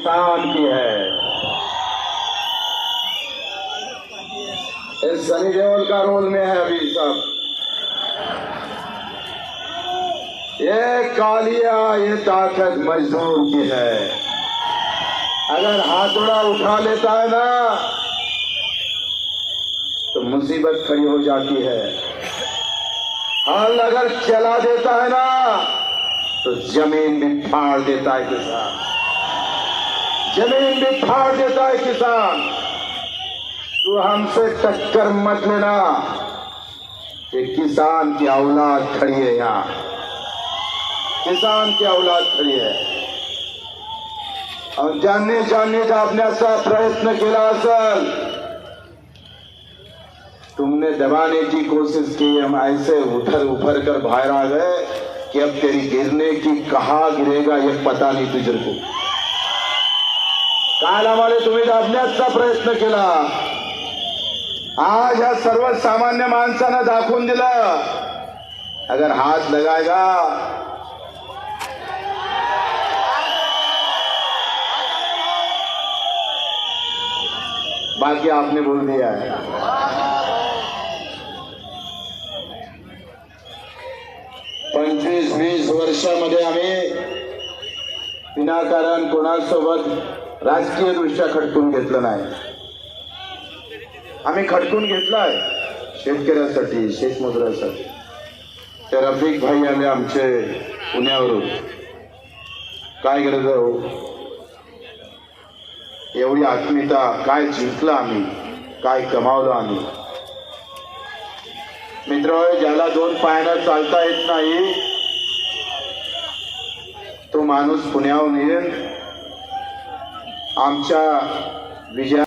किसान की है। इस सनी देओल का रोल में है अभी सब। ये कालिया, ये ताकत मजदूर की है। अगर हाथोड़ा उठा लेता है ना तो मुसीबत खड़ी हो जाती है। हल अगर चला देता है ना तो ज़मीन भी फाड़ देता है किसान। ज़मीन भी फाड़ देता है किसान। तू हमसे टक्कर मत लेना ये किसान की औलाद खड़ी है यहाँ। किसान की औलाद खड़ी है। और जानने जानने का अपने असा प्रयत्न किया असल तुमने दबाने की कोशिश की, हम ऐसे उठर उफर कर बाहर आ गए कि अब तेरी गिरने की कहा गिरेगा, ये पता नहीं तुझे को। काल आम्हाला तुम्ही दाबण्याचा प्रयत्न केला. आज ह्या सर्वसामान्य माणसानं दाखवून दिलं. अगर हात लगायगा बाकी आपने बोल दिया है. पंचवीस वीस वर्षामध्ये आम्ही विनाकारण कोणासोबत राजकीय दृष्ट्या खटकून घेतलं नाही. आम्ही खटकून घेतलाय शेतकऱ्यासाठी शेतमजुरासाठी. ते रफिक भाई आले आमचे पुण्यावरून. काय गरज आहे हो? एवढी आत्मीयता काय जिंकलं आम्ही? काय कमावलं आम्ही? मित्र ज्याला दोन पायानं चालता येत नाही तो माणूस पुण्याहून येईल. आमच्या विजया